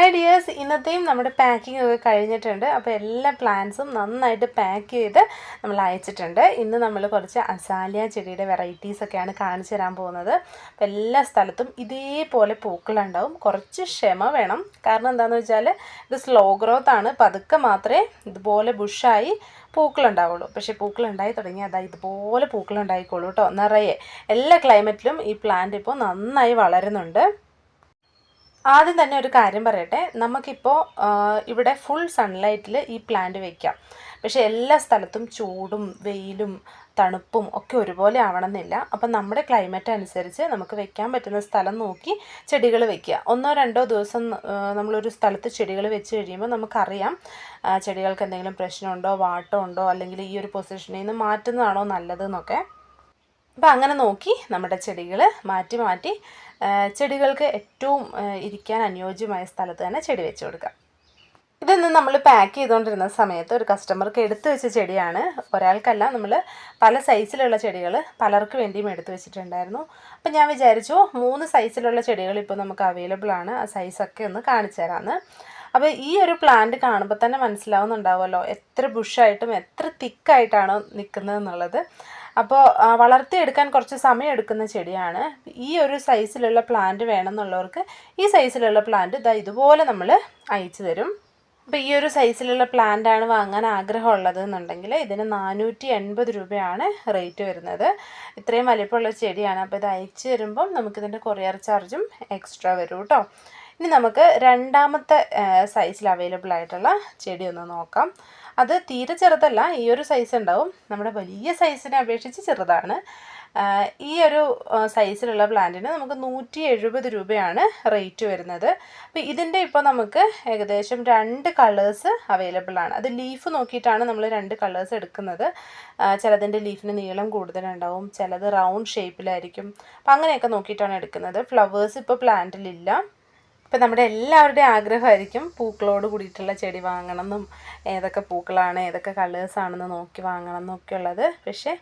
Hi dears ഇന്നത്തെയും നമ്മുടെ packing ഒക്കെ കഴിഞ്ഞിട്ടുണ്ട്. അപ്പോൾ എല്ലാ പ്ലാന്റ്സും നന്നായിട്ട് പാക്ക് ചെയ്ത് നമ്മൾ അയച്ചിട്ടുണ്ട്. ഇന്ന് നമ്മൾ കുറച്ച് അസാലിയ ചെടിയുടെ വെറൈറ്റീസ് ഒക്കെയാണ് കാണിച്ചു തരാൻ പോകുന്നത്. അപ്പോൾ എല്ലാ സ്ഥലത്തും ഇതേപോലെ പൂക്കളുണ്ടാവും. കുറച്ച് ക്ഷമ വേണം. കാരണം എന്താണെന്ന് വെച്ചാൽ ഇത് സ്ലോ ഗ്രോത്ത് ആണ്. പതുക്കെ മാത്രമേ ഇതുപോലെ ബുഷായി പൂക്കളുണ്ടാവുള്ളൂ. പക്ഷേ പൂക്കളുണ്ടായി തുടങ്ങി അതാ ഇതുപോലെ പൂക്കളുണ്ടായിക്കോളൂ കേട്ടോ. നിറയെ. എല്ലാ ക്ലൈമറ്റിലും ഈ പ്ലാന്റ് ഇപ്പോൾ നന്നായി വളരുന്നുണ്ട്. ആദ്യം തന്നെ ഒരു കാര്യം പറയട്ടെ. നമുക്കിപ്പോൾ ഇവിടെ ഫുൾ സൺലൈറ്റിൽ ഈ പ്ലാന്റ് വെക്കാം. പക്ഷേ എല്ലാ സ്ഥലത്തും ചൂടും വെയിലും തണുപ്പും ഒക്കെ ഒരുപോലെ ആവണമെന്നില്ല. അപ്പം നമ്മുടെ ക്ലൈമറ്റ് അനുസരിച്ച് നമുക്ക് വെക്കാൻ പറ്റുന്ന സ്ഥലം നോക്കി ചെടികൾ വെക്കുക. ഒന്നോ രണ്ടോ ദിവസം നമ്മളൊരു സ്ഥലത്ത് ചെടികൾ വെച്ച് കഴിയുമ്പോൾ നമുക്കറിയാം ചെടികൾക്ക് എന്തെങ്കിലും പ്രശ്നമുണ്ടോ വാട്ടമുണ്ടോ അല്ലെങ്കിൽ ഈ ഒരു പൊസിഷനിൽ നിന്ന് മാറ്റുന്നതാണോ നല്ലതെന്നൊക്കെ. അപ്പോൾ അങ്ങനെ നോക്കി നമ്മുടെ ചെടികൾ മാറ്റി മാറ്റി ചെടികൾക്ക് ഏറ്റവും ഇരിക്കാൻ അനുയോജ്യമായ സ്ഥലത്ത് തന്നെ ചെടി വെച്ച് കൊടുക്കാം. ഇതൊന്ന് നമ്മൾ പാക്ക് ചെയ്തുകൊണ്ടിരുന്ന സമയത്ത് ഒരു കസ്റ്റമർക്ക് എടുത്തു വെച്ച ചെടിയാണ്. ഒരാൾക്കല്ല നമ്മൾ പല സൈസിലുള്ള ചെടികൾ പലർക്ക് വേണ്ടിയും എടുത്തു വെച്ചിട്ടുണ്ടായിരുന്നു. അപ്പം ഞാൻ വിചാരിച്ചു മൂന്ന് സൈസിലുള്ള ചെടികൾ ഇപ്പോൾ നമുക്ക് അവൈലബിൾ ആണ്. ആ സൈസൊക്കെ ഒന്ന് കാണിച്ചു തരാമെന്ന് അപ്പോൾ ഈ ഒരു പ്ലാന്റ് കാണുമ്പോൾ തന്നെ മനസ്സിലാവുന്നുണ്ടാവുമല്ലോ എത്ര ബുഷായിട്ടും എത്ര തിക്കായിട്ടാണ് നിൽക്കുന്നത് എന്നുള്ളത്. അപ്പോൾ വളർത്തിയെടുക്കാൻ കുറച്ച് സമയം എടുക്കുന്ന ചെടിയാണ്. ഈ ഒരു സൈസിലുള്ള പ്ലാന്റ് വേണമെന്നുള്ളവർക്ക് ഈ സൈസിലുള്ള പ്ലാന്റ് ഇതാ ഇതുപോലെ നമ്മൾ അയച്ചു തരും. അപ്പോൾ ഈ ഒരു സൈസിലുള്ള പ്ലാന്റ് ആണ് വാങ്ങാൻ ആഗ്രഹമുള്ളത് എന്നുണ്ടെങ്കിൽ ഇതിന് നാനൂറ്റി എൺപത് രൂപയാണ് റേറ്റ് വരുന്നത്. ഇത്രയും വലിപ്പമുള്ള ചെടിയാണ്. അപ്പോൾ ഇത് അയച്ചു തരുമ്പം നമുക്കിതിന്റെ കൊറിയർ ചാർജും എക്സ്ട്രാ വരും കേട്ടോ. ഇനി നമുക്ക് രണ്ടാമത്തെ സൈസിൽ അവൈലബിൾ ആയിട്ടുള്ള ചെടി ഒന്ന് നോക്കാം. അത് തീരെ ചെറുതല്ല ഈ ഒരു സൈസ് ഉണ്ടാവും. നമ്മുടെ വലിയ സൈസിനെ അപേക്ഷിച്ച് ചെറുതാണ്. ഈ ഒരു സൈസിലുള്ള പ്ലാന്റിന് നമുക്ക് നൂറ്റി എഴുപത് രൂപയാണ് റേറ്റ് വരുന്നത്. അപ്പോൾ ഇതിന്റെ ഇപ്പോൾ നമുക്ക് ഏകദേശം രണ്ട് കളേഴ്സ് അവൈലബിൾ ആണ്. അത് ലീഫ് നോക്കിയിട്ടാണ് നമ്മൾ രണ്ട് കളേഴ്സ് എടുക്കുന്നത്. ചിലതിന്റെ ലീഫിന് നീളം കൂടുതലുണ്ടാവും ചിലത് റൗണ്ട് ഷേപ്പിലായിരിക്കും അപ്പം അങ്ങനെയൊക്കെ നോക്കിയിട്ടാണ് എടുക്കുന്നത്. ഫ്ലവേഴ്സ് ഇപ്പോൾ പ്ലാന്റിലില്ല ഇപ്പം നമ്മുടെ എല്ലാവരുടെയും ആഗ്രഹമായിരിക്കും പൂക്കളോട് കൂടിയിട്ടുള്ള ചെടി വാങ്ങണമെന്നും ഏതൊക്കെ പൂക്കളാണ് ഏതൊക്കെ കളേഴ്സാണെന്ന് നോക്കി വാങ്ങണം എന്നൊക്കെ ഉള്ളത്. പക്ഷേ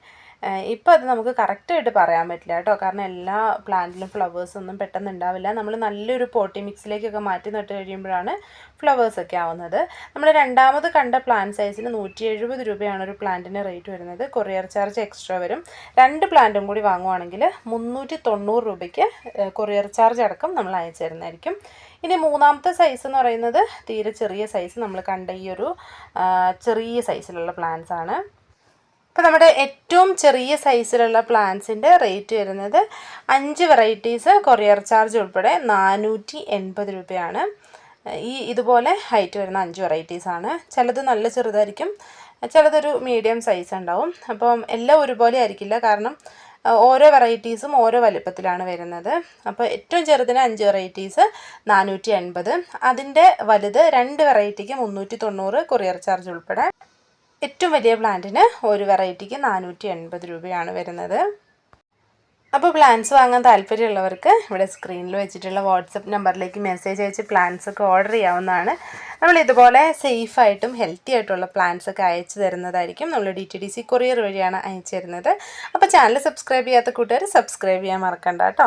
ഇപ്പോൾ അത് നമുക്ക് കറക്റ്റായിട്ട് പറയാൻ പറ്റില്ല കേട്ടോ. കാരണം എല്ലാ പ്ലാന്റിലും ഫ്ലവേഴ്സ് ഒന്നും പെട്ടെന്ന് ഉണ്ടാവില്ല. നമ്മൾ നല്ലൊരു പോട്ടി മിക്സിലേക്കൊക്കെ മാറ്റി നട്ട് കഴിയുമ്പോഴാണ് ഫ്ലവേഴ്സൊക്കെ ആവുന്നത്. നമ്മൾ രണ്ടാമത് കണ്ട പ്ലാന്റ് സൈസിന് നൂറ്റി എഴുപത് രൂപയാണ് ഒരു പ്ലാന്റിന് റേറ്റ് വരുന്നത്. കൊറിയർ ചാർജ് എക്സ്ട്രാ വരും. രണ്ട് പ്ലാന്റും കൂടി വാങ്ങുവാണെങ്കിൽ മുന്നൂറ്റി തൊണ്ണൂറ് രൂപയ്ക്ക് കൊറിയർ ചാർജ് അടക്കം നമ്മൾ അയച്ചു തരുന്നതായിരിക്കും. ഇനി മൂന്നാമത്തെ സൈസ് എന്ന് പറയുന്നത് തീരെ ചെറിയ സൈസ് നമ്മൾ കണ്ട ഈ ഒരു ചെറിയ സൈസിലുള്ള പ്ലാന്റ്സ് ആണ്. അപ്പോൾ നമ്മുടെ ഏറ്റവും ചെറിയ സൈസിലുള്ള പ്ലാന്റ്സിന്റെ റേറ്റ് വരുന്നത് അഞ്ച് വെറൈറ്റീസ് കൊറിയർ ചാർജ് ഉൾപ്പെടെ നാനൂറ്റി എൺപത് രൂപയാണ്. ഈ ഇതുപോലെ ഹൈറ്റ് വരുന്ന അഞ്ച് വെറൈറ്റീസ് ആണ്. ചിലത് നല്ല ചെറുതായിരിക്കും ചിലതൊരു മീഡിയം സൈസ് ഉണ്ടാവും. അപ്പം എല്ലാം ഒരുപോലെ ആയിരിക്കില്ല. കാരണം ഓരോ വെറൈറ്റീസും ഓരോ വലുപ്പത്തിലാണ് വരുന്നത്. അപ്പോൾ ഏറ്റവും ചെറുതിന് അഞ്ച് വെറൈറ്റീസ് നാനൂറ്റി എൺപത് അതിന്റെ വലുത് രണ്ട് വെറൈറ്റിക്ക് മുന്നൂറ്റി തൊണ്ണൂറ് കൊറിയർ ചാർജ് ഉൾപ്പെടെ. ഏറ്റവും വലിയ പ്ലാന്റിന് ഒരു വെറൈറ്റിക്ക് നാനൂറ്റി എൺപത് രൂപയാണ് വരുന്നത്. അപ്പോൾ പ്ലാൻസ് വാങ്ങാൻ താല്പര്യമുള്ളവർക്ക് ഇവിടെ സ്ക്രീനിൽ വെച്ചിട്ടുള്ള വാട്സപ്പ് നമ്പറിലേക്ക് മെസ്സേജ് അയച്ച് പ്ലാൻസ് ഒക്കെ ഓർഡർ ചെയ്യാവുന്നതാണ്. നമ്മൾ ഇതുപോലെ സേഫായിട്ടും ഹെൽത്തി ആയിട്ടുള്ള പ്ലാൻസ് ഒക്കെ അയച്ചു തരുന്നതായിരിക്കും. നമ്മൾ D T D C courier വഴിയാണ് അയച്ചു തരുന്നത്. അപ്പോൾ ചാനൽ സബ്സ്ക്രൈബ് ചെയ്യാത്ത കൂട്ടുകാർ സബ്സ്ക്രൈബ് ചെയ്യാൻ മറക്കണ്ട കേട്ടോ.